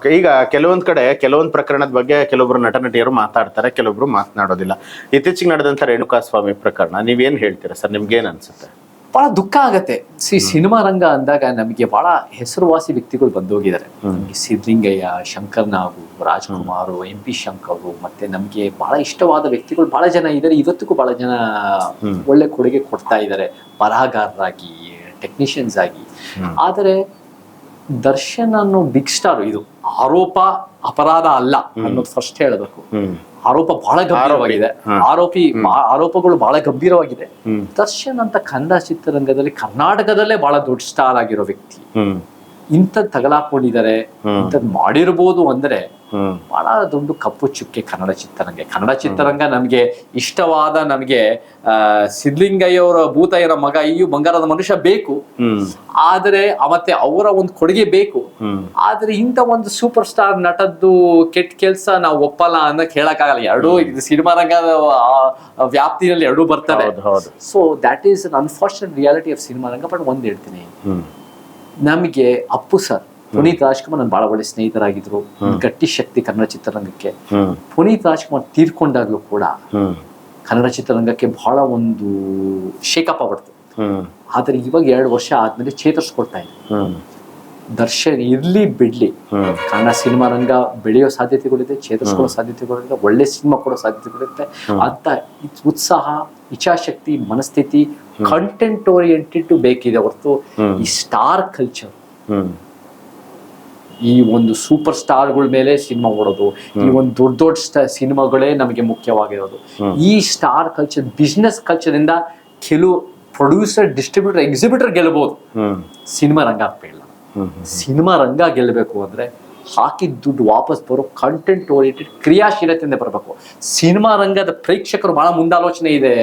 Okay ಈಗ ಕೆಲವೊಂದ್ ಕಡೆ ಕೆಲವೊಂದ್ ಪ್ರಕರಣದ ಬಗ್ಗೆ ಕೆಲವೊಬ್ರು ನಟ ನಟಿಯರು ಮಾತಾಡ್ತಾರೆ ಕೆಲವೊಬ್ರು ಮಾತನಾಡೋದಿಲ್ಲ. ಇತ್ತೀಚೆಗೆ ನಡೆದಂತ ರೇಣುಕಾ ಸ್ವಾಮಿ ಪ್ರಕರಣ ನೀವೇನ್ ಹೇಳ್ತೀರಾ ಸರ್ ನಿಮ್ಗೆ ಏನ್ ಅನ್ಸುತ್ತೆ? ಬಹಳ ದುಃಖ ಆಗತ್ತೆ. ಸಿ ಸಿನಿಮಾ ರಂಗ ಅಂದಾಗ ನಮಗೆ ಬಹಳ ಹೆಸರುವಾಸಿ ವ್ಯಕ್ತಿಗಳು ಬಂದೋಗಿದ್ದಾರೆ. ನಮಗೆ ಸಿದ್ಲಿಂಗಯ್ಯ ಶಂಕರ್ ನಾಗು ರಾಜ್ಕುಮಾರ್ ಎಂ ಪಿ ಶಂಕರ್ ಮತ್ತೆ ನಮಗೆ ಬಹಳ ಇಷ್ಟವಾದ ವ್ಯಕ್ತಿಗಳು ಬಹಳ ಜನ ಇದ್ದಾರೆ. ಇವತ್ತಿಗೂ ಬಹಳ ಜನ ಒಳ್ಳೆ ಕೊಡುಗೆ ಕೊಡ್ತಾ ಇದ್ದಾರೆ. ಬರಹಗಾರರಾಗಿ ಟೆಕ್ನಿಷಿಯನ್ಸ್ ಆಗಿ. ಆದರೆ ದರ್ಶನ್ ಅನ್ನೋ ಬಿಗ್ ಸ್ಟಾರ್ ಇದು. ಆರೋಪ ಅಪರಾಧ ಅಲ್ಲ ಅನ್ನೋದು ಫಸ್ಟ್ ಹೇಳಬೇಕು. ಆರೋಪ ಬಹಳ ಗಂಭೀರವಾಗಿದೆ. ಆರೋಪಿ ಆರೋಪಗಳು ಬಹಳ ಗಂಭೀರವಾಗಿದೆ. ದರ್ಶನ್ ಅಂತ ಕನ್ನಡ ಚಿತ್ರರಂಗದಲ್ಲಿ ಕರ್ನಾಟಕದಲ್ಲೇ ಬಹಳ ದೊಡ್ಡ ಸ್ಟಾರ್ ಆಗಿರೋ ವ್ಯಕ್ತಿ. ಇಂಥದ್ ತಗಲಾಕೊಂಡಿದ್ದಾರೆ ಹ್ಮ್. ಇಂಥದ್ ಮಾಡಿರ್ಬೋದು ಅಂದ್ರೆ ಬಹಳ ದೊಡ್ಡ ಕಪ್ಪು ಚುಕ್ಕೆ ಕನ್ನಡ ಚಿತ್ರರಂಗ. ಕನ್ನಡ ಚಿತ್ರರಂಗ ನಮ್ಗೆ ಇಷ್ಟವಾದ ನಮ್ಗೆ ಆ ಸಿದ್ಲಿಂಗಯ್ಯವರ ಭೂತಯ್ಯನ ಮಗ ಇಯು ಬಂಗಾರದ ಮನುಷ್ಯ ಬೇಕು. ಆದರೆ ಮತ್ತೆ ಅವರ ಒಂದು ಕೊಡುಗೆ ಬೇಕು. ಆದ್ರೆ ಇಂಥ ಒಂದು ಸೂಪರ್ ಸ್ಟಾರ್ ನಟದ್ದು ಕೆಟ್ಟ ಕೆಲಸ ನಾವು ಒಪ್ಪಲ್ಲ ಅನ್ನಕ್ ಹೇಳಕ್ಕಾಗಲ್ಲ. ಎರಡೂ ಇದು ಸಿನಿಮಾ ರಂಗದ ವ್ಯಾಪ್ತಿಯಲ್ಲಿ ಎರಡೂ ಬರ್ತವೆ. ಹೌದು so that is an unfortunate reality of cinema Ranga but ಒಂದ್ ಹೇಳ್ತೀನಿ. ನಮಗೆ ಅಪ್ಪು ಸರ್ ಪುನೀತ್ ರಾಜ್ಕುಮಾರ್ ನನ್ನ ಬಹಳ ಒಳ್ಳೆ ಸ್ನೇಹಿತರಾಗಿದ್ರು. ಗಟ್ಟಿ ಶಕ್ತಿ ಕನ್ನಡ ಚಿತ್ರರಂಗಕ್ಕೆ. ಪುನೀತ್ ರಾಜ್ಕುಮಾರ್ ತೀರ್ಕೊಂಡಾಗ್ಲೂ ಕೂಡ ಕನ್ನಡ ಚಿತ್ರರಂಗಕ್ಕೆ ಬಹಳ ಒಂದು ಶೇಕಪ್ ಆಗ್ಬಿಡ್ತು. ಆದ್ರೆ ಇವಾಗ ಎರಡು ವರ್ಷ ಆದ್ಮೇಲೆ ಚೇತರಿಸ್ಕೊಳ್ತಾ ಇದೆ. ದರ್ಶನ್ ಇರ್ಲಿ ಬಿಡ್ಲಿ. ಕನ್ನಡ ಸಿನಿಮಾ ರಂಗ ಬೆಳೆಯೋ ಸಾಧ್ಯತೆಗಳಿದೆ ಚೇತರಿಸ್ಕೊಳ್ಳೋ ಸಾಧ್ಯತೆಗಳಿದೆ ಒಳ್ಳೆ ಸಿನಿಮಾ ಕೊಡೋ ಸಾಧ್ಯತೆಗಳಿರುತ್ತೆ ಅಂತ ಉತ್ಸಾಹ ಇಚ್ಛಾಶಕ್ತಿ ಮನಸ್ಥಿತಿ ಕಂಟೆಂಟ್ ಓರಿಯೆಂಟೆಡ್ ಬೇಕಿದೆ ಹೊರತು ಈ ಸ್ಟಾರ್ ಕಲ್ಚರ್ ಈ ಒಂದು ಸೂಪರ್ ಸ್ಟಾರ್ಗಳ ಮೇಲೆ ಸಿನಿಮಾ ಓಡೋದು ಈ ಒಂದು ದೊಡ್ಡ ದೊಡ್ಡ ಸ್ಟ ಸಿನಿಮಾಗಳೇ ನಮಗೆ ಮುಖ್ಯವಾಗಿರೋದು. ಈ ಸ್ಟಾರ್ ಕಲ್ಚರ್ ಬಿಸ್ನೆಸ್ ಕಲ್ಚರ್ ಇಂದ ಕೆಲವು ಪ್ರೊಡ್ಯೂಸರ್ ಡಿಸ್ಟ್ರಿಬ್ಯೂಟರ್ ಎಕ್ಸಿಬಿಟರ್ ಗೆಲ್ಲಬಹುದು ಸಿನಿಮಾ ರಂಗ ಹ್ಮ್ ಸಿನಿಮಾ ರಂಗ ಗೆಲ್ಲಬೇಕು ಅಂದ್ರೆ ಹಾಕಿದ ದುಡ್ಡು ವಾಪಸ್ ಬರೋ ಕಂಟೆಂಟ್ ಓರಿಯೆಂಟೆಡ್ ಕ್ರಿಯಾಶೀಲತೆಯಿಂದ ಬರಬೇಕು. ಸಿನಿಮಾ ರಂಗದ ಪ್ರೇಕ್ಷಕರು ಬಹಳ ಮುಂದಾಲೋಚನೆ ಇದೆ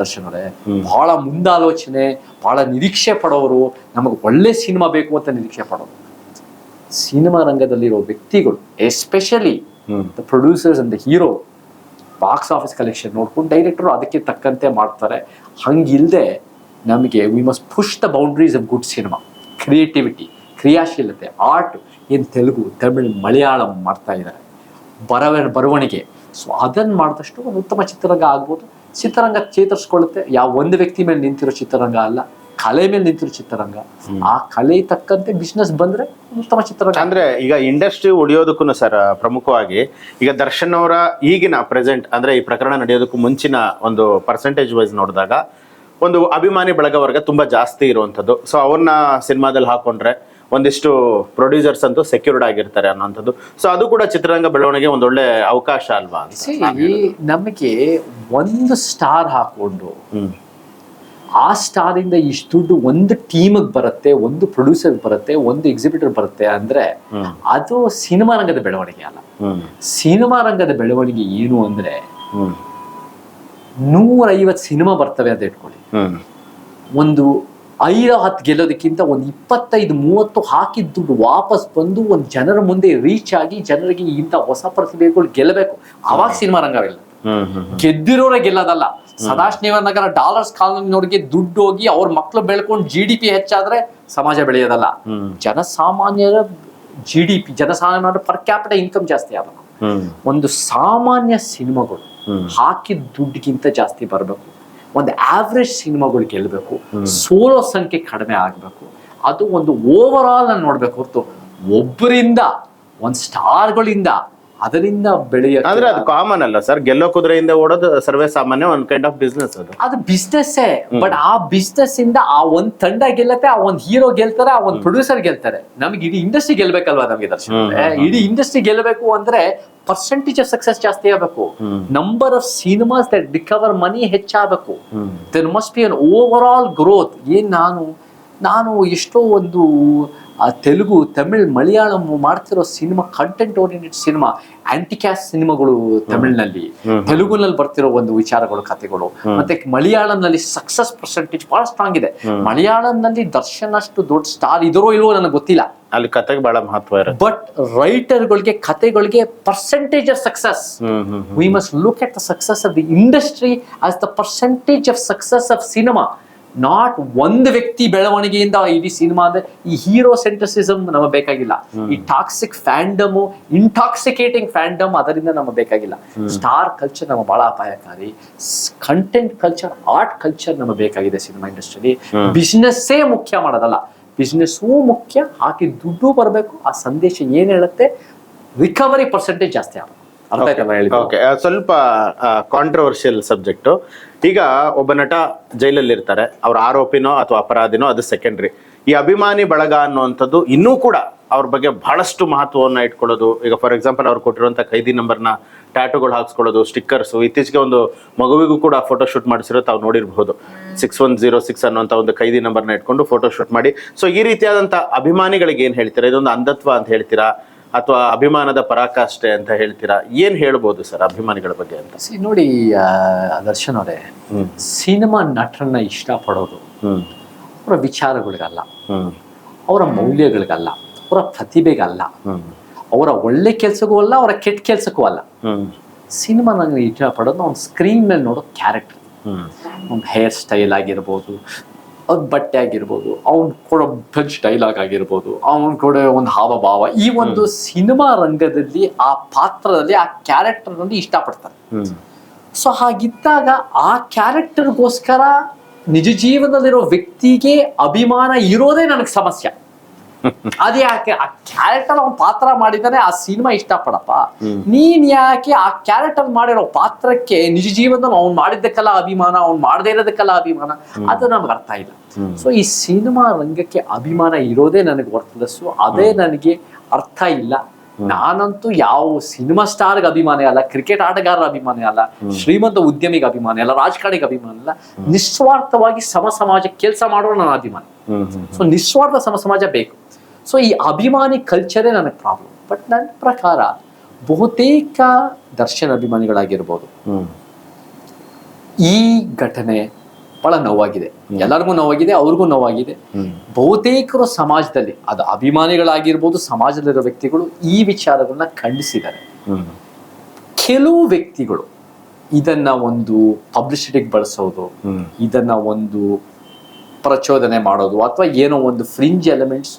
ದರ್ಶನ್ ಅವರೇ. ಬಹಳ ಮುಂದಾಲೋಚನೆ ಬಹಳ ನಿರೀಕ್ಷೆ ಪಡೋರು ನಮಗೆ ಒಳ್ಳೆ ಸಿನಿಮಾ ಬೇಕು ಅಂತ ನಿರೀಕ್ಷೆ ಪಡೋರು. ಸಿನಿಮಾ ರಂಗದಲ್ಲಿರೋ ವ್ಯಕ್ತಿಗಳು especially the producers and the hero box office collection ನೋಡ್ಕೊಂಡು ಡೈರೆಕ್ಟರ್ ಅದಕ್ಕೆ ತಕ್ಕಂತೆ ಮಾಡ್ತಾರೆ. ಹಂಗಿಲ್ಲದೆ ನಮಗೆ we must push the boundaries of good cinema creativity ಕ್ರಿಯಾಶೀಲತೆ art ಏನು ತೆಲುಗು ತಮಿಳ್ ಮಲಯಾಳಂ ಮಾಡ್ತಾ ಇದ್ದಾರೆ. ಬರವ ಬರವಣಿಗೆ. ಸೊ ಅದನ್ನು ಮಾಡಿದಷ್ಟು ಒಂದು ಉತ್ತಮ ಚಿತ್ರರಂಗ ಆಗ್ಬೋದು. ಚಿತ್ರರಂಗ ಚೇತರಿಸ್ಕೊಳ್ಳುತ್ತೆ. ಯಾವ ಒಂದು ವ್ಯಕ್ತಿ ಮೇಲೆ ನಿಂತಿರೋ ಚಿತ್ರರಂಗ ಅಲ್ಲ ಕಲೆ ಮೇಲೆ ನಿಂತಿರೋ ಚಿತ್ರರಂಗ. ಆ ಕಲೆ ತಕ್ಕಂತೆ ಬಿಸ್ನೆಸ್ ಬಂದ್ರೆ ಉತ್ತಮ ಚಿತ್ರರಂಗ. ಅಂದ್ರೆ ಈಗ ಇಂಡಸ್ಟ್ರಿ ಉಳಿಯೋದಕ್ಕೂ ಸರ್ ಪ್ರಮುಖವಾಗಿ ಈಗ ದರ್ಶನ್ ಅವರ ಈಗಿನ ಪ್ರೆಸೆಂಟ್ ಅಂದ್ರೆ ಈ ಪ್ರಕರಣ ನಡೆಯೋದಕ್ಕೂ ಮುಂಚಿನ ಒಂದು ಪರ್ಸೆಂಟೇಜ್ ವೈಸ್ ನೋಡಿದಾಗ ಒಂದು ಅಭಿಮಾನಿ ಬಳಗ ವರ್ಗ ತುಂಬಾ ಜಾಸ್ತಿ ಇರುವಂಥದ್ದು. ಸೊ ಅವ್ರನ್ನ ಸಿನಿಮಾದಲ್ಲಿ ಹಾಕೊಂಡ್ರೆ ಒಂದಿಷ್ಟು ಪ್ರೊಡ್ಯೂಸರ್ಸ್ ಅಂತೂ ಸೆಕ್ಯೂರ್ಡ್ ಆಗಿರ್ತಾರೆ ಅನ್ನೋಂಥದ್ದು. ಸೊ ಅದು ಕೂಡ ಚಿತ್ರರಂಗ ಬೆಳವಣಿಗೆ ಒಂದೊಳ್ಳೆ ಅವಕಾಶ ಅಲ್ವಾ ನಮಗೆ ಒಂದು ಸ್ಟಾರ್ ಹಾಕೊಂಡು ಆ ಸ್ಟಾರ್ ಇಂದ ಇಷ್ಟು ದುಡ್ಡು ಒಂದು ಟೀಮಿಗೆ ಬರುತ್ತೆ ಒಂದು ಪ್ರೊಡ್ಯೂಸರ್ ಬರುತ್ತೆ ಒಂದು ಎಕ್ಸಿಬಿಟರ್ ಬರುತ್ತೆ ಅಂದ್ರೆ ಅದು ಸಿನಿಮಾ ರಂಗದ ಬೆಳವಣಿಗೆ ಅಲ್ಲ. ಸಿನಿಮಾ ರಂಗದ ಬೆಳವಣಿಗೆ ಏನು ಅಂದ್ರೆ ನೂರೈವತ್ತು ಸಿನಿಮಾ ಬರ್ತವೆ ಅಂತ ಇಟ್ಕೊಳ್ಳಿ. ಒಂದು ಐದು ಹತ್ತು ಗೆಲ್ಲೋದಕ್ಕಿಂತ ಒಂದು ಇಪ್ಪತ್ತೈದು ಮೂವತ್ತು ಹಾಕಿದ ದುಡ್ಡು ವಾಪಸ್ ಬಂದು ಒಂದು ಜನರ ಮುಂದೆ ರೀಚ್ ಆಗಿ ಜನರಿಗೆ ಇಂಥ ಹೊಸ ಪ್ರತಿಭೆಗಳು ಗೆಲ್ಲಬೇಕು. ಅವಾಗ ಸಿನಿಮಾ ರಂಗ ಇಲ್ಲ ಗೆದ್ದಿರೋರೇ ಗೆಲ್ಲೋದಲ್ಲ. ಸದಾಶಿವ ನಗರ ಡಾಲರ್ಸ್ ನೋಡಿಗೆ ದುಡ್ಡು ಹೋಗಿ ಅವ್ರ ಮಕ್ಳು ಬೆಳ್ಕೊಂಡು ಜಿ ಡಿ ಪಿ ಹೆಚ್ಚಾದ್ರೆ ಸಮಾಜ ಬೆಳೆಯೋದಲ್ಲ. ಜನಸಾಮಾನ್ಯರ ಜಿ ಡಿ ಪಿ ಜನಸಾಮಾನ್ಯರ ಪರ್ ಕ್ಯಾಪಿಟಲ್ ಇನ್ಕಮ್ ಜಾಸ್ತಿ ಆಗಬೇಕು ಒಂದು ಸಾಮಾನ್ಯ ಸಿನಿಮಾಗಳು. ಹಾಕಿದ ದುಡ್ಡಿಗಿಂತ ಜಾಸ್ತಿ ಬರಬೇಕು. ಒಂದು ಆವ್ರೇಜ್ ಸಿನಿಮಾಗಳು ಗೆಲ್ಲಬೇಕು ಸೋಲೋ ಸಂಖ್ಯೆ ಕಡಿಮೆ ಆಗಬೇಕು. ಅದು ಒಂದು ಓವರ್ ಆಲ್ ನೋಡ್ಬೇಕು ಹೊರತು ಒಬ್ಬರಿಂದ ಒಂದು ಸ್ಟಾರ್ಗಳಿಂದ ಅದರಿಂದ ಬೆಳೆಯ ಆದ್ರೆ ಅದು ಕಾಮನ್ ಅಲ್ಲ ಸರ್ ಗೆಲ್ಲೋ ಕುದುರೆಯಿಂದ ಓಡೋದು ಸರ್ವೇ ಸಾಮಾನ್ಯ ಒಂದ್ ಕೈಂಡ್ ಆಫ್ ಬಿಸ್ನೆಸ್ ಅದು. ಅದು ಬಿಸ್ನೆಸ್ ಬಟ್ ಆ ಬಿಸ್ನೆಸ್ ಇಂದ ಆ ಒಂದ್ ತಂಡ ಗೆಲ್ಲತ್ತೆ ಆ ಒಂದ್ ಹೀರೋ ಗೆಲ್ತಾರೆ ಆ ಒಂದ್ ಪ್ರೊಡ್ಯೂಸರ್ ಗೆಲ್ತಾರೆ. ನಮ್ಗೆ ಇಡೀ ಇಂಡಸ್ಟ್ರಿ ಗೆಲ್ಬೇಕಲ್ವಾ ನಮ್ಗೆ ದರ್ಶನ? ಇಡೀ ಇಂಡಸ್ಟ್ರಿ ಗೆಲ್ಬೇಕು ಅಂದ್ರೆ ಪರ್ಸೆಂಟೇಜ್ ಆಫ್ ಸಕ್ಸಸ್ ಜಾಸ್ತಿ ಆಗಬೇಕು. Number of cinemas that recover money ಹೆಚ್ಚಾಗಬೇಕು. Then there must be an overall growth ಏನ್ ನಾನು ನಾನು ಎಷ್ಟೋ ಒಂದು ತೆಲುಗು ತಮಿಳ್ ಮಲಯಾಳಂ ಮಾಡ್ತಿರೋ ಸಿನಿಮಾ ಕಂಟೆಂಟ್ ಓರಿಯೆಂಟೆಡ್ ಸಿನಿಮಾ ಆಂಟಿಕ್ಯಾಸ್ ಸಿನಿಮಾಗಳು ತಮಿಳ್ನಲ್ಲಿ. ತೆಲುಗುನಲ್ಲಿ ಬರ್ತಿರೋ ಒಂದು ವಿಚಾರಗಳು ಕಥೆಗಳು. ಮತ್ತೆ ಮಲಯಾಳಂನಲ್ಲಿ ಸಕ್ಸಸ್ ಪರ್ಸೆಂಟೇಜ್ ಬಹಳ ಸ್ಟ್ರಾಂಗ್ ಇದೆ. ಮಲಯಾಳಂನಲ್ಲಿ ದರ್ಶನ್ ಅಷ್ಟು ದೊಡ್ಡ ಸ್ಟಾರ್ ಇದರೋ ಇಲ್ವೋ ನನಗೆ ಗೊತ್ತಿಲ್ಲ. ಅಲ್ಲಿ ಕಥೆಗೆ ಬಹಳ ಮಹತ್ವ ಇರುತ್ತೆ. ಬಟ್ ರೈಟರ್ಗಳಿಗೆ ಕಥೆಗಳಿಗೆ percentage of success we must look at the success of the industry as the percentage of success of cinema not ಒಂದು ವ್ಯಕ್ತಿ ಬೆಳವಣಿಗೆಯಿಂದ ಇಡೀ ಸಿನಿಮಾ ಅಂದ್ರೆ ಈ ಹೀರೋ ಸೆಂಟ್ರಸಿಸಮ್ ನಮಗೆ ಬೇಕಾಗಿಲ್ಲ. ಈ ಟಾಕ್ಸಿಕ್ ಫ್ಯಾಂಡಮ್ ಇಂಟಾಕ್ಸಿಕೇಟಿಂಗ್ ಫ್ಯಾಂಡಮ್ ಅದರಿಂದ ನಮಗೆ ಬೇಕಾಗಿಲ್ಲ. ಸ್ಟಾರ್ ಕಲ್ಚರ್ ನಮಗೆ ಬಹಳ ಅಪಾಯಕಾರಿ. ಕಂಟೆಂಟ್ ಕಲ್ಚರ್ ಆರ್ಟ್ ಕಲ್ಚರ್ ನಮಗೆ ಬೇಕಾಗಿದೆ ಸಿನಿಮಾ ಇಂಡಸ್ಟ್ರಿಲಿ ಬಿಸ್ನೆಸ್ಸೇ ಮುಖ್ಯ ಮಾಡೋದಲ್ಲ. ಬಿಸ್ನೆಸ್ಸೂ ಮುಖ್ಯ ಹಾಕಿ ದುಡ್ಡು ಬರಬೇಕು ಆ ಸಂದೇಶ ಏನ್ ಹೇಳುತ್ತೆ? ರಿಕವರಿ ಪರ್ಸೆಂಟೇಜ್ ಜಾಸ್ತಿ ಹೇಳಿದ್ದು ಓಕೆ ಸ್ವಲ್ಪ ಕಾಂಟ್ರವರ್ಷಿಯಲ್ ಸಬ್ಜೆಕ್ಟ್ ಈಗ ಒಬ್ಬ ನಟ ಜೈಲಲ್ಲಿ ಇರ್ತಾರೆ ಅವ್ರ ಆರೋಪಿನೋ ಅಥವಾ ಅಪರಾಧಿನೋ ಅದು ಸೆಕೆಂಡ್ರಿ ಈ ಅಭಿಮಾನಿ ಬಳಗ ಅನ್ನುವಂಥದ್ದು ಇನ್ನೂ ಕೂಡ ಅವ್ರ ಬಗ್ಗೆ ಬಹಳಷ್ಟು ಮಹತ್ವವನ್ನು ಇಟ್ಕೊಳ್ಳೋದು. ಈಗ ಫಾರ್ ಎಕ್ಸಾಂಪಲ್ ಅವ್ರು ಕೊಟ್ಟಿರುವಂಥ ಖೈದಿ ನಂಬರ್ನ ಟ್ಯಾಟುಗಳು ಹಾಕ್ಸ್ಕೊಳ್ಳೋದು ಸ್ಟಿಕ್ಕರ್ಸು ಇತ್ತೀಚೆಗೆ ಒಂದು ಮಗುವಿಗೂ ಕೂಡ ಫೋಟೋ ಶೂಟ್ ಮಾಡಿಸಿರೋ ತಾವು ನೋಡಿರಬಹುದು. ಸಿಕ್ಸ್ ಒನ್ ಜೀರೋ ಸಿಕ್ಸ್ ಅನ್ನುವಂಥ ಒಂದು ಖೈದಿ ನಂಬರ್ನ ಇಟ್ಕೊಂಡು ಫೋಟೋ ಶೂಟ್ ಮಾಡಿ. ಸೊ ಈ ರೀತಿಯಾದಂಥ ಅಭಿಮಾನಿಗಳಿಗೆ ಏನು ಹೇಳ್ತೀರಾ? ಇದೊಂದು ಅಂಧತ್ವ ಅಂತ ಹೇಳ್ತೀರಾ? ಅಥವಾ ಅಭಿಮಾನದ ಪರಾಕಾಷ್ಠೆ ಅಂತ ಹೇಳ್ತೀರಾ? ಏನ್ ಹೇಳ್ಬೋದು ಸರ್ ಅಭಿಮಾನಿಗಳ ಬಗ್ಗೆ ಅಂತ? ನೋಡಿ ದರ್ಶನ್ ಅವರೇ ಸಿನಿಮಾ ನಟರನ್ನ ಇಷ್ಟಪಡೋದು ಅವರ ವಿಚಾರಗಳಿಗಲ್ಲ. ಅವರ ಮೌಲ್ಯಗಳಿಗಲ್ಲ. ಅವರ ಪ್ರತಿಭೆಗಲ್ಲ. ಅವರ ಒಳ್ಳೆ ಕೆಲಸಕ್ಕೂ ಅಲ್ಲ ಅವರ ಕೆಟ್ಟ ಕೆಲಸಕ್ಕೂ ಅಲ್ಲ. ಸಿನಿಮಾ ನನಗೆ ಇಷ್ಟಪಡೋದು ಅವ್ನ ಸ್ಕ್ರೀನ್ ಮೇಲೆ ನೋಡೋ ಕ್ಯಾರೆಕ್ಟರ್ ಅವ್ನ ಹೇರ್ ಸ್ಟೈಲ್ ಆಗಿರ್ಬೋದು ಅವ್ನ ಬಟ್ಟೆ ಆಗಿರ್ಬೋದು ಅವ್ನು ಕೊಡೋ ಪಂಚ್ ಡೈಲಾಗ್ ಆಗಿರ್ಬೋದು ಅವನ್ ಕೊಡೋ ಒಂದು ಹಾವಭಾವ ಈ ಒಂದು ಸಿನಿಮಾ ರಂಗದಲ್ಲಿ ಆ ಪಾತ್ರದಲ್ಲಿ ಆ ಕ್ಯಾರೆಕ್ಟರ್ನಲ್ಲಿ ಇಷ್ಟಪಡ್ತಾರೆ. ಸೊ ಹಾಗಿದ್ದಾಗ ಆ ಕ್ಯಾರೆಕ್ಟರ್ಗೋಸ್ಕರ ನಿಜ ಜೀವನದಲ್ಲಿರೋ ವ್ಯಕ್ತಿಗೆ ಅಭಿಮಾನ ಇರೋದೇ ನನಗೆ ಸಮಸ್ಯೆ. ಅದೇ ಯಾಕೆ? ಆ ಕ್ಯಾರೆಕ್ಟರ್ ಅವ್ನ ಪಾತ್ರ ಮಾಡಿದಾನೆ ಆ ಸಿನಿಮಾ ಇಷ್ಟಪಡಪ್ಪ. ನೀನ್ ಯಾಕೆ ಆ ಕ್ಯಾರೆಕ್ಟರ್ ಮಾಡಿರೋ ಪಾತ್ರಕ್ಕೆ ನಿಜ ಜೀವನದಲ್ಲಿ ಅವ್ನು ಮಾಡಿದ್ದಕ್ಕೆಲ್ಲ ಅಭಿಮಾನ ಅವ್ನು ಮಾಡದೇ ಇರೋದಕ್ಕೆಲ್ಲ ಅಭಿಮಾನ? ಅದು ನಮ್ಗೆ ಅರ್ಥ ಇಲ್ಲ. ಸೊ ಈ ಸಿನಿಮಾ ರಂಗಕ್ಕೆ ಅಭಿಮಾನ ಇರೋದೇ ನನಗೆ ವರ್ತದಸ್ಸು ಅದೇ ನನಗೆ ಅರ್ಥ ಇಲ್ಲ. ನಾನಂತೂ ಯಾವ ಸಿನಿಮಾ ಸ್ಟಾರ್ಗೆ ಅಭಿಮಾನಿ ಅಲ್ಲ ಕ್ರಿಕೆಟ್ ಆಟಗಾರರ ಅಭಿಮಾನಿ ಅಲ್ಲ ಶ್ರೀಮಂತ ಉದ್ಯಮಿಗೆ ಅಭಿಮಾನಿ ಅಲ್ಲ ರಾಜಕಾರಣಿಗೆ ಅಭಿಮಾನಿ ಅಲ್ಲ ನಿಸ್ವಾರ್ಥವಾಗಿ ಸಮ ಸಮಾಜ ಕೆಲಸ ಮಾಡೋ ನನ್ನ ಅಭಿಮಾನಿ. ಸೊ ನಿಸ್ವಾರ್ಥ ಸಮ ಸಮಾಜ ಬೇಕು. ಸೊ ಈ ಅಭಿಮಾನಿ ಕಲ್ಚರೇ ನನಗೆ ಪ್ರಾಬ್ಲಮ್ ಬಟ್ ನನ್ನ ಪ್ರಕಾರ ಬಹುತೇಕ ದರ್ಶನ್ ಅಭಿಮಾನಿಗಳಾಗಿರ್ಬೋದು. ಈ ಘಟನೆ ಬಹಳ ನೋವಾಗಿದೆ. ಎಲ್ಲರಿಗೂ ನೋವಾಗಿದೆ ಅವ್ರಿಗೂ ನೋವಾಗಿದೆ. ಬಹುತೇಕರು ಸಮಾಜದಲ್ಲಿ ಅದು ಅಭಿಮಾನಿಗಳಾಗಿರ್ಬೋದು ಸಮಾಜದಲ್ಲಿರೋ ವ್ಯಕ್ತಿಗಳು ಈ ವಿಚಾರಗಳನ್ನ ಖಂಡಿಸಿದ್ದಾರೆ. ಕೆಲವು ವ್ಯಕ್ತಿಗಳು ಇದನ್ನ ಒಂದು ಪಬ್ಲಿಸಿಟಿಗೆ ಬಳಸೋದು ಇದನ್ನ ಒಂದು ಪ್ರಚೋದನೆ ಮಾಡೋದು ಅಥವಾ ಏನೋ ಒಂದು ಫ್ರಿಂಜ್ ಎಲಿಮೆಂಟ್ಸ್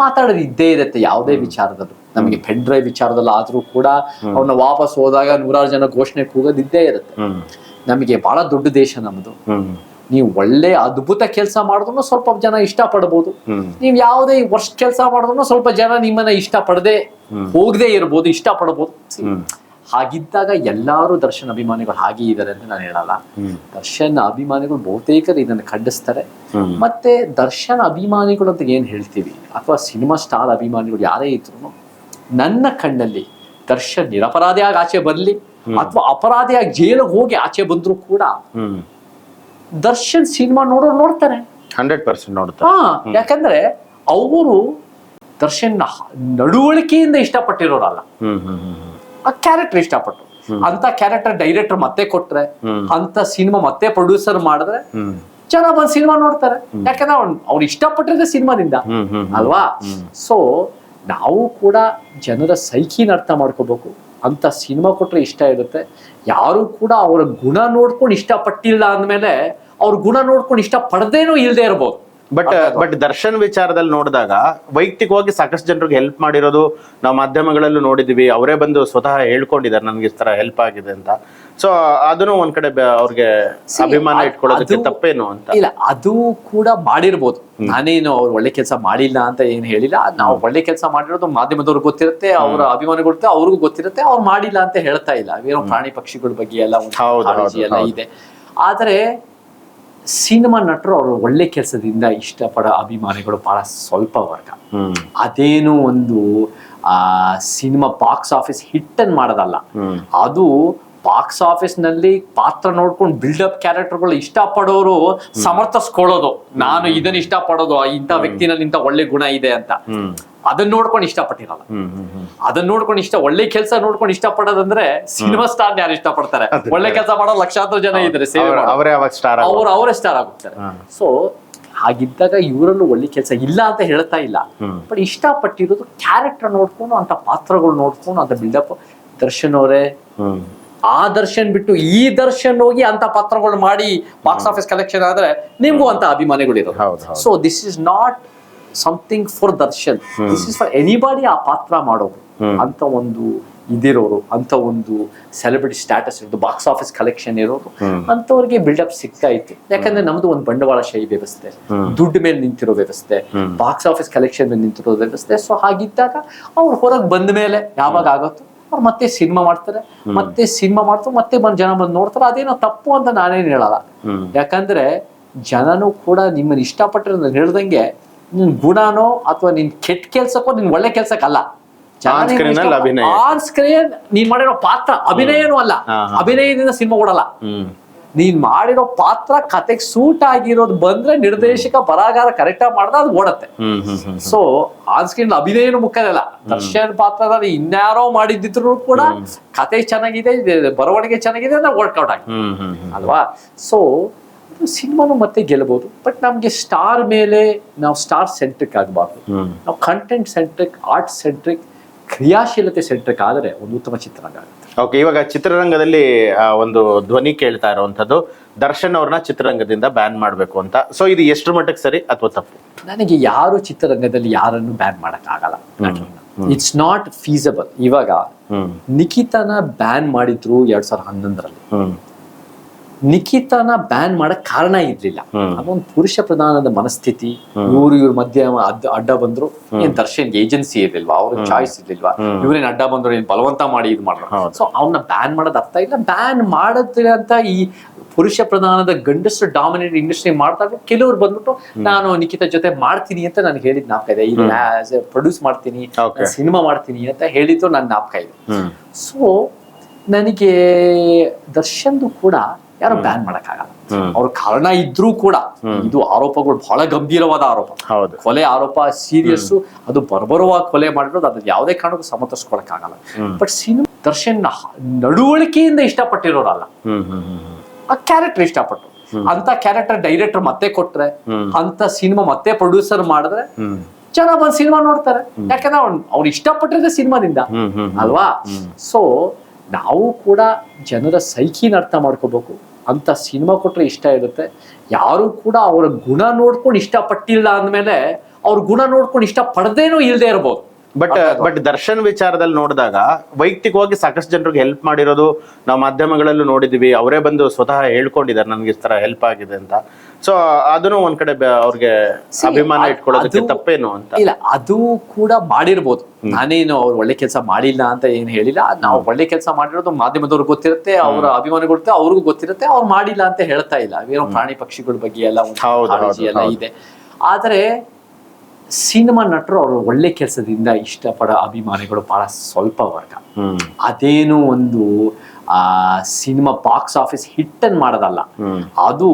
ಮಾತಾಡೋದು ಇದ್ದೇ ಇರುತ್ತೆ ಯಾವುದೇ ವಿಚಾರದಲ್ಲೂ. ನಮಗೆ ಪೆನ್ ಡ್ರೈವ್ ವಿಚಾರದಲ್ಲಿ ಆದ್ರೂ ಕೂಡ ಅವನ್ನ ವಾಪಸ್ ಹೋದಾಗ ನೂರಾರು ಜನ ಘೋಷಣೆ ಕೂಗೋದು ಇದ್ದೇ ಇರುತ್ತೆ ನಮಗೆ ಬಹಳ ದೊಡ್ಡ ದೇಶ ನಮ್ಮದು ನೀವು ಒಳ್ಳೆ ಅದ್ಭುತ ಕೆಲಸ ಮಾಡಿದ್ರು ಸ್ವಲ್ಪ ಜನ ಇಷ್ಟಪಡ್ಬೋದು. ನೀವು ಯಾವುದೇ ವರ್ಷ ಕೆಲಸ ಮಾಡಿದ್ರು ಸ್ವಲ್ಪ ಜನ ನಿಮ್ಮನ್ನ ಇಷ್ಟಪಡದೆ ಹೋಗದೆ ಇರ್ಬೋದು ಇಷ್ಟಪಡ್ಬೋದು. ಪಡಬಹುದು ಹಾಗಿದ್ದಾಗ ಎಲ್ಲಾರು ದರ್ಶನ್ ಅಭಿಮಾನಿಗಳು ಹಾಗೆ ಇದ್ದಾರೆ ಅಂತ ನಾನು ಹೇಳಲ್ಲ. ದರ್ಶನ ಅಭಿಮಾನಿಗಳು ಬಹುತೇಕರು ಇದನ್ನು ಖಂಡಿಸ್ತಾರೆ. ಮತ್ತೆ ದರ್ಶನ್ ಅಭಿಮಾನಿಗಳು ಅಂತ ಏನ್ ಹೇಳ್ತೀವಿ? ಅಥವಾ ಸಿನಿಮಾ ಸ್ಟಾರ್ ಅಭಿಮಾನಿಗಳು ಯಾರೇ ಇದ್ರು ನನ್ನ ಕಣ್ಣಲ್ಲಿ ದರ್ಶನ್ ನಿರಪರಾಧಿಯಾಗಿ ಆಚೆ ಬರ್ಲಿ ಅಥವಾ ಅಪರಾಧಿಯಾಗಿ ಜೈಲಿಗೆ ಹೋಗಿ ಆಚೆ ಬಂದ್ರು ಕೂಡ ದರ್ಶನ್ ಸಿನಿಮಾ ನೋಡೋರು ನೋಡ್ತಾರೆ. ಹಂಡ್ರೆಡ್ ಪರ್ಸೆಂಟ್ ನೋಡ್ತಾರೆ. ಹಾ ಯಾಕಂದ್ರೆ ಅವರು ದರ್ಶನ್ ನಡವಳಿಕೆಯಿಂದ ಇಷ್ಟಪಟ್ಟಿರೋರಲ್ಲ. ಆ ಕ್ಯಾರೆಕ್ಟರ್ ಇಷ್ಟಪಟ್ಟು. ಅಂತ ಕ್ಯಾರೆಕ್ಟರ್ ಡೈರೆಕ್ಟರ್ ಮತ್ತೆ ಕೊಟ್ರೆ ಅಂತ ಸಿನಿಮಾ ಮತ್ತೆ ಪ್ರೊಡ್ಯೂಸರ್ ಮಾಡಿದ್ರೆ ಜನ ಬಂದ್ ಸಿನಿಮಾ ನೋಡ್ತಾರೆ. ಯಾಕಂದ್ರೆ ಅವ್ನು ಅವ್ರು ಇಷ್ಟಪಟ್ಟಿರೋದೇ ಸಿನಿಮಾದಿಂದ. ಅಲ್ವಾ? ಸೊ ನಾವು ಕೂಡ ಜನರ ಸೈಕಿನ ಅರ್ಥ ಮಾಡ್ಕೋಬೇಕು. ಅಂತ ಸಿನಿಮಾ ಕೊಟ್ರೆ ಇಷ್ಟ ಇರುತ್ತೆ. ಯಾರು ಕೂಡ ಅವರ ಗುಣ ನೋಡ್ಕೊಂಡು ಇಷ್ಟಪಟ್ಟಿಲ್ಲ ಅಂದಮೇಲೆ ಅವ್ರ ಗುಣ ನೋಡ್ಕೊಂಡು ಇಷ್ಟ ಪಡೆದೇನೂ ಇಲ್ಲದೆ ಇರ್ಬೋದು. ಬಟ್ ಬಟ್ ದರ್ಶನ್ ವಿಚಾರದಲ್ಲಿ ನೋಡಿದಾಗ ವೈಯಕ್ತಿಕವಾಗಿ ಸಾಕಷ್ಟು ಜನರಿಗೆ ಹೆಲ್ಪ್ ಮಾಡಿರೋದು ನಾವು ಮಾಧ್ಯಮಗಳಲ್ಲೂ ನೋಡಿದೀವಿ ಅವರೇ ಬಂದು ಸ್ವತಃ ಹೇಳ್ಕೊಂಡಿದ್ದಾರೆ ನನಗೆ ಈ ತರ ಹೆಲ್ಪ್ ಆಗಿದೆ ಅಂತ. ಸೊ ಅದನ್ನು ಒಂದ್ ಕಡೆ ಅವ್ರಿಗೆ ಅಭಿಮಾನ ಇಟ್ಕೊಳ್ಳೋದಕ್ಕೆ ತಪ್ಪೇನು ಅಂತ. ಇಲ್ಲ ಅದು ಕೂಡ ಮಾಡಿರ್ಬೋದು. ನಾನೇನು ಅವ್ರು ಒಳ್ಳೆ ಕೆಲಸ ಮಾಡಿಲ್ಲ ಅಂತ ಏನು ಹೇಳಿಲ್ಲ. ನಾವು ಒಳ್ಳೆ ಕೆಲಸ ಮಾಡಿರೋದು ಮಾಧ್ಯಮದವ್ರಿಗೆ ಗೊತ್ತಿರುತ್ತೆ ಅವರ ಅಭಿಮಾನಿಗಳು ಅವ್ರಿಗೂ ಗೊತ್ತಿರುತ್ತೆ ಅವ್ರು ಮಾಡಿಲ್ಲ ಅಂತ ಹೇಳ್ತಾ ಇಲ್ಲ. ಏನೋ ಪ್ರಾಣಿ ಪಕ್ಷಿಗಳ ಬಗ್ಗೆ ಎಲ್ಲ. ಇದೆ. ಆದ್ರೆ ಸಿನಿಮಾ ನಟರು ಅವರು ಒಳ್ಳೆ ಕೆಲಸದಿಂದ ಇಷ್ಟಪಡೋ ಅಭಿಮಾನಿಗಳು ಬಹಳ ಸ್ವಲ್ಪ ವರ್ಗ. ಅದೇನು ಒಂದು ಆ ಸಿನಿಮಾ ಬಾಕ್ಸ್ ಆಫೀಸ್ ಹಿಟ್ ಅನ್ ಮಾಡೋದಲ್ಲ ಅದು ಬಾಕ್ಸ್ ಆಫೀಸ್ನಲ್ಲಿ ಪಾತ್ರ ನೋಡ್ಕೊಂಡು ಬಿಲ್ಡಪ್ ಕ್ಯಾರೆಕ್ಟರ್ಗಳು ಇಷ್ಟಪಡೋರು ಸಮರ್ಥಿಸ್ಕೊಳ್ಳೋದು. ನಾನು ಇದನ್ನ ಇಷ್ಟಪಡೋದು ಇಂಥ ವ್ಯಕ್ತಿನಲ್ಲಿ ಇಂಥ ಒಳ್ಳೆ ಗುಣ ಇದೆ ಅಂತ. ಅದನ್ನ ನೋಡ್ಕೊಂಡು ಇಷ್ಟಪಟ್ಟಿರಲ್ಲ. ಅದನ್ನ ನೋಡ್ಕೊಂಡು ಇಷ್ಟ ಒಳ್ಳೆ ಕೆಲಸ ನೋಡ್ಕೊಂಡು ಇಷ್ಟಪಡೋದಂದ್ರೆ ಸಿನಿಮಾ ಸ್ಟಾರ್ ಯಾರು ಇಷ್ಟಪಡ್ತಾರೆ? ಒಳ್ಳೆ ಕೆಲಸ ಮಾಡೋ ಲಕ್ಷಾಂತರ ಜನ ಇದ್ರೆ ಸೇವೆ ಅವ್ರ- ಅವರೇ ಸ್ಟಾರ್ ಅವ್ರು ಅವರೇ ಸ್ಟಾರ್ ಆಗುತ್ತಾರೆ ಸೊ ಹಾಗಿದ್ದಾಗ ಇವರಲ್ಲೂ ಒಳ್ಳೆ ಕೆಲಸ ಇಲ್ಲ ಅಂತ ಹೇಳ್ತಾ ಇಲ್ಲ. ಬಟ್ ಇಷ್ಟಪಟ್ಟಿರೋದು ಕ್ಯಾರೆಕ್ಟರ್ ನೋಡ್ಕೊಂಡು ಅಂತ ಪಾತ್ರಗಳು ನೋಡ್ಕೊಂಡು ಅಂತ ಬಿಲ್ಡಪ್ ದರ್ಶನ್ ಅವರೇ ಆ ದರ್ಶನ್ ಬಿಟ್ಟು ಈ ದರ್ಶನ್ ಹೋಗಿ ಅಂತ ಪಾತ್ರಗಳು ಮಾಡಿ ಬಾಕ್ಸ್ ಆಫೀಸ್ ಕಲೆಕ್ಷನ್ ಆದ್ರೆ ನಿಮ್ಗೂ ಅಂತ ಅಭಿಮಾನಿಗಳು ಇರೋದು. So this is not something for Darshan this is for anybody ಆ ಪಾತ್ರ ಮಾಡೋದು. ಅಂತ ಒಂದು ಇದಿರೋರು ಅಂತ ಒಂದು ಸೆಲೆಬ್ರಿಟಿ ಸ್ಟಾಟಸ್ ಇರೋದು ಬಾಕ್ಸ್ ಆಫೀಸ್ ಕಲೆಕ್ಷನ್ ಇರೋರು ಅಂತವ್ರಿಗೆ ಅಪ್ ಸಿಗ್ತಾ ಇತ್ತು ಯಾಕಂದ್ರೆ ನಮ್ದು ಒಂದು ಬಂಡವಾಳಶಾಹಿ ವ್ಯವಸ್ಥೆ ದುಡ್ಡು ಮೇಲೆ ನಿಂತಿರೋ ವ್ಯವಸ್ಥೆ ಬಾಕ್ಸ್ ಆಫೀಸ್ ಕಲೆಕ್ಷನ್ ಮೇಲೆ ನಿಂತಿರೋ ವ್ಯವಸ್ಥೆ. ಸೊ ಹಾಗಿದ್ದಾಗ ಅವ್ರು ಹೊರಗೆ ಬಂದ ಮೇಲೆ ಯಾವಾಗ ಆಗುತ್ತೋ ಅವ್ರು ಮತ್ತೆ ಸಿನಿಮಾ ಮಾಡ್ತಾರೆ ಮತ್ತೆ ಸಿನಿಮಾ ಮಾಡ್ತಾರೆ ಮತ್ತೆ ಬಂದು ಜನ ಬಂದು ನೋಡ್ತಾರೆ. ಅದೇನೋ ತಪ್ಪು ಅಂತ ನಾನೇನು ಹೇಳಲ್ಲ. ಯಾಕಂದ್ರೆ ಜನನು ಕೂಡ ನಿಮ್ಮನ್ನ ಇಷ್ಟಪಟ್ಟರೆ ಹೇಳ್ದಂಗೆ ನಿನ್ ಗುಣನೋ ಅಥವಾ ನಿನ್ ಕೆಟ್ಟ ಕೆಲ್ಸಕ್ಕೋ ನಿನ್ ಒಳ್ಳೆ ಕೆಲ್ಸಕ್ಕಲ್ಲ. ಆನ್ ಸ್ಕ್ರೀನ್ ನೀನ್ ಮಾಡಿರೋ ಪಾತ್ರ ಅಭಿನಯನೂ ಅಲ್ಲ. ಅಭಿನಯದಿಂದ ಸಿನಿಮಾ ಓಡಲ್ಲ. ನೀನ್ ಮಾಡಿರೋ ಪಾತ್ರ ಕತೆಗೆ ಸೂಟ್ ಆಗಿರೋದು ಬಂದ್ರೆ ನಿರ್ದೇಶಕ ಬರಹಗಾರ ಕರೆಕ್ಟ್ ಆಗಿ ಮಾಡಿದ್ರೆ ಅದು ಓಡತ್ತೆ. ಸೊ ಆನ್ ಸ್ಕ್ರೀನ್ ಅಭಿನಯನು ಮುಖ್ಯದಲ್ಲ ದರ್ಶನ್ ಪಾತ್ರದಲ್ಲಿ ಇನ್ಯಾರೋ ಮಾಡಿದ್ದಿದ್ರು ಕೂಡ ಕತೆ ಚೆನ್ನಾಗಿದೆ ಬರವಣಿಗೆ ಚೆನ್ನಾಗಿದೆ ಅಂದ್ರೆ ವರ್ಕ್ಔಟ್ ಆಗಿ. ಅಲ್ವಾ? ಸೊ ಸಿನಿಮಾನು ಮತ್ತೆ ಗೆಲ್ಲಬಹುದು ಬಟ್ ನಮ್ಗೆ ಸ್ಟಾರ್ ಮೇಲೆ ನಾವು ಸ್ಟಾರ್ ಸೆಂಟ್ರಿಕ್ ಆಗಬಾರ್ದು. ನಾವು ಕಂಟೆಂಟ್ ಸೆಂಟ್ರಿಕ್ ಆರ್ಟ್ ಸೆಂಟ್ರಿಕ್ ಕ್ರಿಯಾಶೀಲತೆ ಸೆಂಟ್ರಿಕ್ ಆದರೆ ಒಂದು ಉತ್ತಮ ಚಿತ್ರರಂಗ ಆಗುತ್ತೆ. ಓಕೆ ಇವಾಗ ಚಿತ್ರರಂಗದಲ್ಲಿ ಒಂದು ಧ್ವನಿ ಕೇಳ್ತಾ ಇರುವಂತದ್ದು ದರ್ಶನ್ ಅವ್ರನ್ನ ಚಿತ್ರರಂಗದಿಂದ ಬ್ಯಾನ್ ಮಾಡಬೇಕು ಅಂತ. ಸೊ ಇದು ಎಷ್ಟು ಮಟ್ಟಕ್ಕೆ ಸರಿ ಅಥವಾ ತಪ್ಪು? ನನಗೆ ಯಾರು ಚಿತ್ರರಂಗದಲ್ಲಿ ಯಾರನ್ನು ಬ್ಯಾನ್ ಮಾಡಕ್ ಆಗಲ್ಲ ಇಟ್ಸ್ ನಾಟ್ ಫೀಸಬಲ್ ಇವಾಗ ನಿಖಿತನ ಬ್ಯಾನ್ ಮಾಡಿದ್ರು ಎರಡ್ ಸಾವಿರದ ಹನ್ನೊಂದರಲ್ಲಿ. ನಿಖಿತನ ಬ್ಯಾನ್ ಮಾಡಕ್ ಕಾರಣ ಇರ್ಲಿಲ್ಲ. ಅದೊಂದು ಪುರುಷ ಪ್ರಧಾನದ ಮನಸ್ಥಿತಿ ಇವ್ರು ಇವ್ರ ಮಧ್ಯೆ ಅಡ್ಡ ಬಂದ್ರು. ಏನ್ ದರ್ಶನ್ ಏಜೆನ್ಸಿ ಇರ್ಲಿಲ್ವಾ? ಅವ್ರ ಚಾಯ್ಸ್ ಇರ್ಲಿಲ್ವಾ? ಇವ್ರೇನ್ ಅಡ್ಡ ಬಂದ್ರು ಏನ್ ಬಲವಂತ ಮಾಡಿ ಇದು ಮಾಡ್ರು. ಸೊ ಅವ್ನ ಬ್ಯಾನ್ ಮಾಡೋದ್ ಅರ್ಥ ಇಲ್ಲ. ಬ್ಯಾನ್ ಮಾಡಿದ್ರೆ ಅಂತ ಈ ಪುರುಷ ಪ್ರಧಾನದ ಗಂಡಸರು ಡಾಮಿನೇಟ್ ಇಂಡಸ್ಟ್ರಿ ಮಾಡಿದಾಗ ಕೆಲವರು ಬಂದ್ಬಿಟ್ಟು ನಾನು ನಿಖಿತ ಜೊತೆ ಮಾಡ್ತೀನಿ ಅಂತ ನಾನು ಹೇಳಿದ್ ನಾಪ್ಕ ಇದೆ. ಇದು ಪ್ರೊಡ್ಯೂಸ್ ಮಾಡ್ತೀನಿ. ಸಿನಿಮಾ ಮಾಡ್ತೀನಿ ಅಂತ ಹೇಳಿದ್ರು ನನ್ನ ನಾಪ್ಕ ಇದೆ. ಸೊ ನನಗೆ ದರ್ಶನ್ದು ಕೂಡ ಯಾರು ಬ್ಯಾನ್ ಮಾಡಕ್ಕಾಗಲ್ಲ. ಅವ್ರ ಕಾರಣ ಇದ್ರೂ ಕೂಡ ಇದು ಆರೋಪಗಳು ಬಹಳ ಗಂಭೀರವಾದ ಆರೋಪ. ಹೌದು. ಕೊಲೆ ಆರೋಪ ಸೀರಿಯಸ್ ಅದು ಬರ್ಬರವಾಗಿ ಕೊಲೆ ಮಾಡಿರೋದು ಅದನ್ನ ಯಾವುದೇ ಕಾರಣಕ್ಕೂ ಸಮರ್ಥಿಸ್ಕೊಳಕ್ಕಾಗಲ್ಲ. ಬಟ್ ಸಿನಿಮಾ ದರ್ಶನ್ ನಡವಳಿಕೆಯಿಂದ ಇಷ್ಟಪಟ್ಟಿರೋರಲ್ಲ. ಆ ಕ್ಯಾರೆಕ್ಟರ್ ಇಷ್ಟಪಟ್ಟು. ಅಂತ ಕ್ಯಾರೆಕ್ಟರ್ ಡೈರೆಕ್ಟರ್ ಮತ್ತೆ ಕೊಟ್ರೆ ಅಂತ ಸಿನಿಮಾ ಮತ್ತೆ ಪ್ರೊಡ್ಯೂಸರ್ ಮಾಡಿದ್ರೆ ಜನ ಬಂದ್ ಸಿನಿಮಾ ನೋಡ್ತಾರೆ. ಯಾಕಂದ್ರೆ ಅವ್ನು ಅವ್ರು ಇಷ್ಟಪಟ್ಟಿರೋದೇ ಸಿನಿಮಾದಿಂದ. ಅಲ್ವಾ? ಸೊ ನಾವು ಕೂಡ ಜನರ ಸೈಕಿನ ಅರ್ಥ ಮಾಡ್ಕೋಬೇಕು. ಅಂತ ಸಿನಿಮಾ ಕೊಟ್ಟರೆ ಇಷ್ಟ ಇರುತ್ತೆ. ಯಾರು ಕೂಡ ಅವರ ಗುಣ ನೋಡ್ಕೊಂಡು ಇಷ್ಟಪಟ್ಟಿಲ್ಲ ಅಂದಮೇಲೆ ಅವ್ರ ಗುಣ ನೋಡ್ಕೊಂಡು ಇಷ್ಟ ಪಡ್ದೇನೂ ಇಲ್ಲದೆ ಇರ್ಬೋದು. ಬಟ್ ಬಟ್ ದರ್ಶನ್ ವಿಚಾರದಲ್ಲಿ ನೋಡಿದಾಗ ವೈಯಕ್ತಿಕವಾಗಿ ಸಾಕಷ್ಟು ಜನರಿಗೆ ಹೆಲ್ಪ್ ಮಾಡಿರೋದು ನಾವು ಮಾಧ್ಯಮಗಳಲ್ಲೂ ನೋಡಿದೀವಿ. ಅವರೇ ಬಂದು ಸ್ವತಃ ಹೇಳ್ಕೊಂಡಿದ್ದಾರೆ ನನ್ಗೆ ಈ ತರ ಹೆಲ್ಪ್ ಆಗಿದೆ ಅಂತ. ಸೊ ಅದನ್ನು ಒಂದ್ ಕಡೆ ಅವ್ರಿಗೆ ಅಭಿಮಾನ ಇಟ್ಕೊಳ್ಳೋದಕ್ಕೆ ತಪ್ಪೇನು ಅಂತ. ಇಲ್ಲ ಅದು ಕೂಡ ಮಾಡಿರ್ಬೋದು. ನಾನೇನು ಅವ್ರು ಒಳ್ಳೆ ಕೆಲಸ ಮಾಡಿಲ್ಲ ಅಂತ ಏನು ಹೇಳಿಲ್ಲ. ನಾವು ಒಳ್ಳೆ ಕೆಲಸ ಮಾಡಿರೋದು ಮಾಧ್ಯಮದವ್ರಿಗೆ ಗೊತ್ತಿರುತ್ತೆ ಅವರ ಅಭಿಮಾನಿಗಳು ಅವ್ರಿಗೂ ಗೊತ್ತಿರುತ್ತೆ ಅವ್ರು ಮಾಡಿಲ್ಲ ಅಂತ ಹೇಳ್ತಾ ಇಲ್ಲ. ಏನೋ ಪ್ರಾಣಿ ಪಕ್ಷಿಗಳ ಬಗ್ಗೆ ಎಲ್ಲ ಇದೆ. ಆದ್ರೆ ಸಿನಿಮಾ ನಟರು ಅವರು ಒಳ್ಳೆ ಕೆಲಸದಿಂದ ಇಷ್ಟಪಡೋ ಅಭಿಮಾನಿಗಳು ಬಹಳ ಸ್ವಲ್ಪ ವರ್ಗ. ಅದೇನು ಒಂದು ಆ ಸಿನಿಮಾ ಬಾಕ್ಸ್ ಆಫೀಸ್ ಹಿಟ್ ಅನ್ ಮಾಡೋದಲ್ಲ ಅದು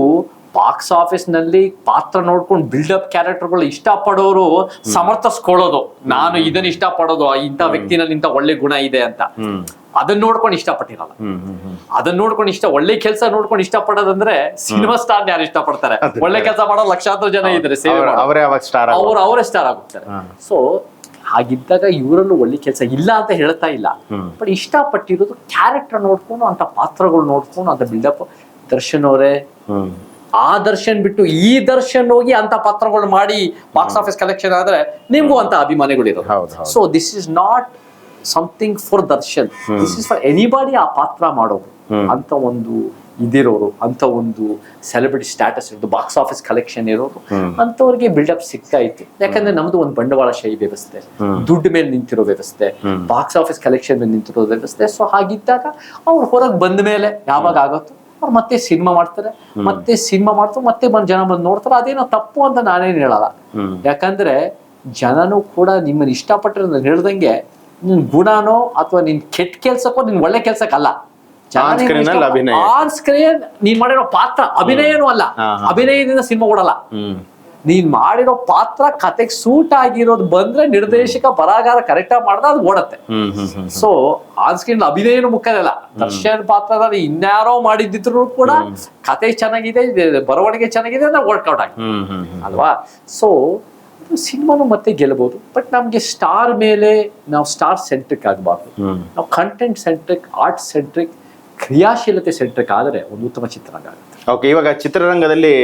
ಬಾಕ್ಸ್ ಆಫೀಸ್ನಲ್ಲಿ ಪಾತ್ರ ನೋಡ್ಕೊಂಡು ಬಿಲ್ಡಪ್ ಕ್ಯಾರೆಕ್ಟರ್ಗಳು ಇಷ್ಟಪಡೋರು ಸಮರ್ಥಿಸ್ಕೊಳ್ಳೋದು. ನಾನು ಇದನ್ನ ಇಷ್ಟಪಡೋದು ಇಂಥ ವ್ಯಕ್ತಿನಲ್ಲಿ ಇಂಥ ಒಳ್ಳೆ ಗುಣ ಇದೆ ಅಂತ. ಅದನ್ನ ನೋಡ್ಕೊಂಡು ಇಷ್ಟಪಟ್ಟಿರಲ್ಲ. ಅದನ್ನ ನೋಡ್ಕೊಂಡು ಇಷ್ಟ ಒಳ್ಳೆ ಕೆಲಸ ನೋಡ್ಕೊಂಡು ಇಷ್ಟಪಡೋದಂದ್ರೆ ಸಿನಿಮಾ ಸ್ಟಾರ್ ಯಾರು ಇಷ್ಟಪಡ್ತಾರೆ? ಒಳ್ಳೆ ಕೆಲಸ ಮಾಡೋ ಲಕ್ಷಾಂತರ ಜನ ಇದ್ದಾರೆ ಸೇವೆ ಅವ್ರ- ಮಾಡೋರು. ಅವರೇ ಅವಾಗ ಸ್ಟಾರ್ ಅವ್ರು ಅವರೇ ಸ್ಟಾರ್ ಆಗುತ್ತಾರೆ. ಸೊ ಹಾಗಿದ್ದಾಗ ಇವರಲ್ಲೂ ಒಳ್ಳೆ ಕೆಲಸ ಇಲ್ಲ ಅಂತ ಹೇಳ್ತಾ ಇಲ್ಲ. ಬಟ್ ಇಷ್ಟಪಟ್ಟಿರೋದು ಕ್ಯಾರೆಕ್ಟರ್ ನೋಡ್ಕೊಂಡು ಅಂತ ಪಾತ್ರಗಳು ನೋಡ್ಕೊಂಡು ಅಂತ ಬಿಲ್ಡಪ್ ದರ್ಶನ್ ಅವರೇ ಆ ದರ್ಶನ್ ಬಿಟ್ಟು ಈ ದರ್ಶನ್ ಹೋಗಿ ಅಂತ ಪಾತ್ರಗಳು ಮಾಡಿ ಬಾಕ್ಸ್ ಆಫೀಸ್ ಕಲೆಕ್ಷನ್ ಆದ್ರೆ ನಿಮ್ಗೂ ಅಂತ ಅಭಿಮಾನಿಗಳು ಇರೋದು ಹೌದು ಹೌದು. So this is not something for Darshan this is for anybody ಆ ಪಾತ್ರ ಮಾಡೋರು ಅಂತ ಒಂದು ಇದಿರೋರು ಅಂತ ಒಂದು ಸೆಲೆಬ್ರಿಟಿ ಸ್ಟಾಟಸ್ ಇರೋದು ಬಾಕ್ಸ್ ಆಫೀಸ್ ಕಲೆಕ್ಷನ್ ಇರೋರು. ಅಂತವ್ರಿಗೆ ಬಿಲ್ಡಪ್ ಸಿಗ್ತಾ ಇತ್ತು ಯಾಕಂದ್ರೆ ನಮ್ದು ಒಂದು ಬಂಡವಾಳ ಶೈ ವ್ಯವಸ್ಥೆ. ದುಡ್ಡು ಮೇಲೆ ನಿಂತಿರೋ ವ್ಯವಸ್ಥೆ ಬಾಕ್ಸ್ ಆಫೀಸ್ ಕಲೆಕ್ಷನ್ ಮೇಲೆ ನಿಂತಿರೋ ವ್ಯವಸ್ಥೆ. ಸೊ ಹಾಗಿದ್ದಾಗ ಅವ್ರು ಹೊರಗೆ ಬಂದ ಮೇಲೆ ಯಾವಾಗ ಆಗುತ್ತೋ ಅವ್ರು ಮತ್ತೆ ಸಿನಿಮಾ ಮಾಡ್ತಾರೆ ಮತ್ತೆ ಸಿನಿಮಾ ಮಾಡ್ತಾರೆ ಮತ್ತೆ ಬಂದು ಜನ ಬಂದು ನೋಡ್ತಾರೆ. ಅದೇನೋ ತಪ್ಪು ಅಂತ ನಾನೇನು ಹೇಳಲ್ಲ. ಯಾಕಂದ್ರೆ ಜನನು ಕೂಡ ನಿಮ್ಮನ್ನ ಇಷ್ಟಪಟ್ಟರೆ ಹೇಳ್ದಂಗೆ ನಿನ್ ಗುಣನೋ ಅಥವಾ ನಿನ್ ಕೆಟ್ಟ ಕೆಲ್ಸಕ್ಕೋ ನಿನ್ ಒಳ್ಳೆ ಕೆಲ್ಸಕ್ಕಲ್ಲ. ಆನ್ ಸ್ಕ್ರೀನ್ ನೀನ್ ಮಾಡಿರೋ ಪಾತ್ರ ಅಭಿನಯನೂ ಅಲ್ಲ. ಅಭಿನಯದಿಂದ ಸಿನಿಮಾ ಓಡಲ್ಲ. ನೀನ್ ಮಾಡಿರೋ ಪಾತ್ರ ಕತೆಗೆ ಸೂಟ್ ಆಗಿರೋದು ಬಂದ್ರೆ ನಿರ್ದೇಶಕ ಬರಹಗಾರ ಕರೆಕ್ಟ್ ಆಗಿ ಮಾಡಿದ್ರೆ ಅದು ಓಡತ್ತೆ. ಸೊ ಆನ್ ಸ್ಕ್ರೀನ್ ಅಭಿನಯನು ಮುಖ್ಯದಲ್ಲ ದರ್ಶನ್ ಪಾತ್ರದಲ್ಲಿ ಇನ್ಯಾರೋ ಮಾಡಿದ್ದಿದ್ರು ಕೂಡ ಕತೆ ಚೆನ್ನಾಗಿದೆ ಬರವಣಿಗೆ ಚೆನ್ನಾಗಿದೆ ಅಂದ್ರೆ ವರ್ಕ್ಔಟ್ ಹ್ಮ್ ಅಲ್ವಾ? ಸೊ ಸಿನಿಮಾನು ಮತ್ತೆ ಗೆಲ್ಲಬಹುದು ಬಟ್ ನಮ್ಗೆ ಸ್ಟಾರ್ ಮೇಲೆ ನಾವು ಸ್ಟಾರ್ ಸೆಂಟ್ರಿಕ್ ಆಗಬಾರ್ದು. ನಾವು ಕಂಟೆಂಟ್ ಸೆಂಟ್ರಿಕ್ ಆರ್ಟ್ ಸೆಂಟ್ರಿಕ್ ಕ್ರಿಯಾಶೀಲತೆ ಸೆಂಟ್ರಿಕ್ ಆದರೆ ಒಂದು ಉತ್ತಮ ಚಿತ್ರರಂಗ ಆಗುತ್ತೆ. ಓಕೆ ಇವಾಗ ಚಿತ್ರರಂಗದಲ್ಲಿ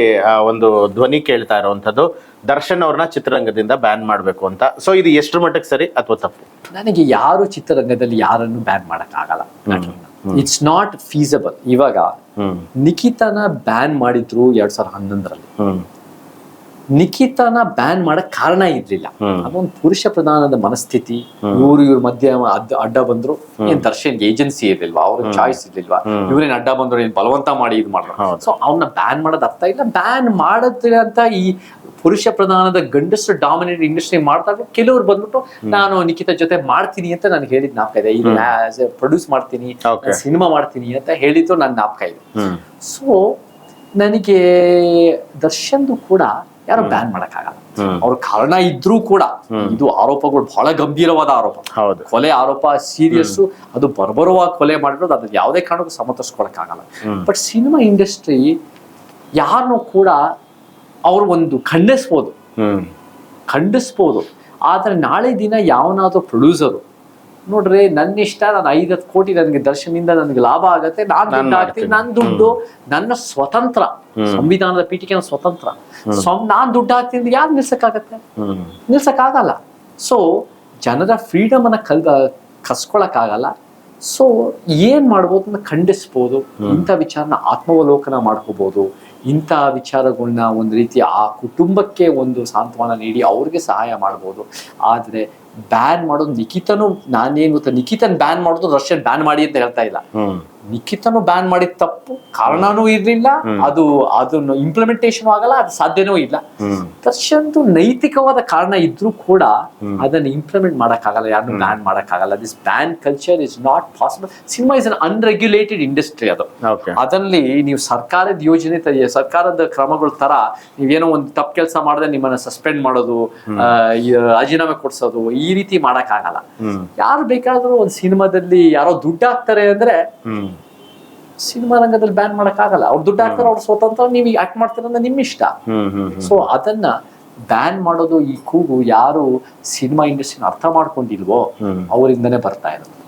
ಒಂದು ಧ್ವನಿ ಕೇಳ್ತಾ ಇರುವಂತದ್ದು ದರ್ಶನ್ ಅವ್ರನ್ನ ಚಿತ್ರರಂಗದಿಂದ ಬ್ಯಾನ್ ಮಾಡಬೇಕು ಅಂತ. ಸೊ ಇದು ಎಷ್ಟು ಮಟ್ಟಕ್ಕೆ ಸರಿ ಅಥವಾ ತಪ್ಪು? ನನಗೆ ಯಾರು ಚಿತ್ರರಂಗದಲ್ಲಿ ಯಾರನ್ನು ಬ್ಯಾನ್ ಆಗಲ್ಲ ಇಟ್ಸ್ ನಾಟ್ ಫೀಸಬಲ್ ಇವಾಗ ನಿಖಿತನ ಬ್ಯಾನ್ ಮಾಡಿದ್ರು ಎರಡ್ ಸಾವಿರದ ಹನ್ನೊಂದರಲ್ಲಿ. ನಿಖಿತನ ಬ್ಯಾನ್ ಮಾಡಕ್ ಕಾರಣ ಇರ್ಲಿಲ್ಲ. ಅದೊಂದು ಪುರುಷ ಪ್ರಧಾನದ ಮನಸ್ಥಿತಿ ಇವ್ರು ಇವ್ರ ಮಧ್ಯ ಅಡ್ಡ ಅಡ್ಡ ಬಂದ್ರು. ಏನ್ ದರ್ಶನ್ ಏಜೆನ್ಸಿ ಇರ್ಲಿಲ್ವಾ? ಅವ್ರ ಚಾಯ್ಸ್ ಇರ್ಲಿಲ್ವಾ? ಇವ್ರೇನ್ ಅಡ್ಡ ಬಂದ್ರು ಏನ್ ಬಲವಂತ ಮಾಡಿ ಇದು ಮಾಡಿದ್ರು. ಸೊ ಅವನ್ನ ಬ್ಯಾನ್ ಮಾಡೋದ್ ಅರ್ಥ ಇಲ್ಲ. ಬ್ಯಾನ್ ಮಾಡಿದ್ರೆ ಅಂತ ಈ ಪುರುಷ ಪ್ರಧಾನದ ಗಂಡಸರು ಡಾಮಿನೇಟ್ ಇಂಡಸ್ಟ್ರಿ ಮಾಡ್ದಾಗ ಕೆಲವರು ಬಂದ್ಬಿಟ್ಟು ನಾನು ನಿಖಿತ ಜೊತೆ ಮಾಡ್ತೀನಿ ಅಂತ ನನಗೆ ಹೇಳಿದ್ ನಾಪ್ಕ ಇದೆ. ಪ್ರೊಡ್ಯೂಸ್ ಮಾಡ್ತೀನಿ ಸಿನಿಮಾ ಮಾಡ್ತೀನಿ ಅಂತ ಹೇಳಿದ್ದು ನನ್ನ ನಾಪ್ಕ ಇದೆ. ಸೊ ನನಗೆ ದರ್ಶನ್ದು ಕೂಡ ಯಾರು ಬ್ಯಾನ್ ಮಾಡಕ್ಕಾಗಲ್ಲ. ಆಗಲ್ಲ ಅವ್ರ ಕಾರಣ ಇದ್ರೂ ಕೂಡ ಇದು ಆರೋಪಗಳು ಬಹಳ ಗಂಭೀರವಾದ ಆರೋಪ. ಹೌದು. ಕೊಲೆ ಆರೋಪ ಸೀರಿಯಸ್ ಅದು ಬರ್ಬರುವ ಕೊಲೆ ಮಾಡಿರೋದು ಅದ್ರ ಯಾವುದೇ ಕಾರಣಕ್ಕೂ ಸಮರ್ಥಿಸ್ಕೊಳಕ್ಕಾಗಲ್ಲ. ಬಟ್ ಸಿನಿಮಾ ಇಂಡಸ್ಟ್ರಿ ಯಾರನ್ನು ಕೂಡ ಅವ್ರು ಒಂದು ಖಂಡಿಸ್ಬೋದು. ಖಂಡಿಸ್ಬೋದು. ಆದ್ರೆ ನಾಳೆ ದಿನ ಯಾವನಾದ್ರೂ ಪ್ರೊಡ್ಯೂಸರು ನೋಡ್ರಿ ನನ್ನ ಇಷ್ಟ ನಾನು ಐದತ್ತು ಕೋಟಿ ನನಗೆ ದರ್ಶನದಿಂದ ನನಗೆ ಲಾಭ ಆಗತ್ತೆ ನಾನು ದುಡ್ಡು ಹಾಕ್ತೀನಿ ನನ್ನ ದುಡ್ಡು ನನ್ನ ಸ್ವತಂತ್ರ. ಸಂವಿಧಾನದ ಪೀಠಿಕೆ ಸ್ವತಂತ್ರ. ನಾನು ನಾನ್ ದುಡ್ಡು ಹಾಕ್ತೀನಿ ಯಾರು ನಿಲ್ಸಕ್ಕಾಗತ್ತೆ? ನಿಲ್ಸಕ್ಕಾಗಲ್ಲ. ಸೊ ಜನರ ಫ್ರೀಡಮ್ ಅನ್ನ ಕಲ್ ಕಸ್ಕೊಳಕ್ಕಾಗಲ್ಲ. ಸೊ ಏನ್ ಮಾಡ್ಬೋದು ಅಂತ ಖಂಡಿಸ್ಬೋದು. ಇಂಥ ವಿಚಾರನ ಆತ್ಮಾವಲೋಕನ ಮಾಡ್ಕೋಬಹುದು ಇಂಥ ವಿಚಾರಗಳನ್ನ ಒಂದು ರೀತಿ ಆ ಕುಟುಂಬಕ್ಕೆ ಒಂದು ಸಾಂತ್ವನ ನೀಡಿ ಅವ್ರಿಗೆ ಸಹಾಯ ಮಾಡ್ಬೋದು. ಆದ್ರೆ ಬ್ಯಾನ್ ಮಾಡೋದು ನಿಖಿತನು ನಾನೇನು ಗೊತ್ತಾ ನಿಖಿತನ್ ಬ್ಯಾನ್ ಮಾಡೋದು ರಷ್ಯನ್ ಬ್ಯಾನ್ ಮಾಡಿ ಅಂತ ಹೇಳ್ತಾ ಇಲ್ಲ. ನಿಖಿತನು ಬ್ಯಾನ್ ಮಾಡಿದ ತಪ್ಪು ಕಾರಣನೂ ಇರ್ಲಿಲ್ಲ ಅದು ಅದನ್ನ ಇಂಪ್ಲಿಮೆಂಟೇಶನ್ ಆಗಲ್ಲ ಅದು ಸಾಧ್ಯನೂ ಇಲ್ಲ. ದರ್ಶನ್ದು ನೈತಿಕವಾದ ಕಾರಣ ಇದ್ರೂ ಕೂಡ ಅದನ್ನ ಇಂಪ್ಲಿಮೆಂಟ್ ಮಾಡಕ್ಕಾಗಲ್ಲ ಯಾರನ್ನು ಬ್ಯಾನ್ ಮಾಡಕ್ಕಾಗಲ್ಲ. This ban culture is not possible cinema is an unregulated industry ಅದು. ಅದರಲ್ಲಿ ನೀವು ಸರ್ಕಾರದ ಯೋಜನೆ ಸರ್ಕಾರದ ಕ್ರಮಗಳ ತರ ನೀವೇನೋ ಒಂದು ತಪ್ಪು ಕೆಲಸ ಮಾಡಿದ್ರೆ ನಿಮ್ಮನ್ನ ಸಸ್ಪೆಂಡ್ ಮಾಡೋದು ರಾಜೀನಾಮೆ ಕೊಡ್ಸೋದು ಈ ರೀತಿ ಮಾಡಕ್ಕಾಗಲ್ಲ. ಆಗಲ್ಲ ಯಾರು ಬೇಕಾದ್ರೂ ಒಂದು ಸಿನಿಮಾದಲ್ಲಿ ಯಾರೋ ದುಡ್ಡು ಹಾಕ್ತಾರೆ ಅಂದ್ರೆ ಸಿನಿಮಾ ರಂಗದಲ್ಲಿ ಬ್ಯಾನ್ ಮಾಡೋಕ್ಕಾಗಲ್ಲ ಅವ್ರು ದುಡ್ಡು ಹಾಕ್ತಾರೆ ಅವ್ರ ಸ್ವತಂತ್ರ ನೀವು ಆಕ್ಟ್ ಮಾಡ್ತೀರ ಅಂದ್ರೆ ನಿಮ್ಮ ಇಷ್ಟ ಸೊ ಅದನ್ನ ಬ್ಯಾನ್ ಮಾಡೋದು ಈ ಕೂಗು ಯಾರು ಸಿನಿಮಾ ಇಂಡಸ್ಟ್ರಿನ ಅರ್ಥ ಮಾಡ್ಕೊಂಡಿಲ್ವೋ ಅವರಿಂದನೇ ಬರ್ತಾ ಇರೋದು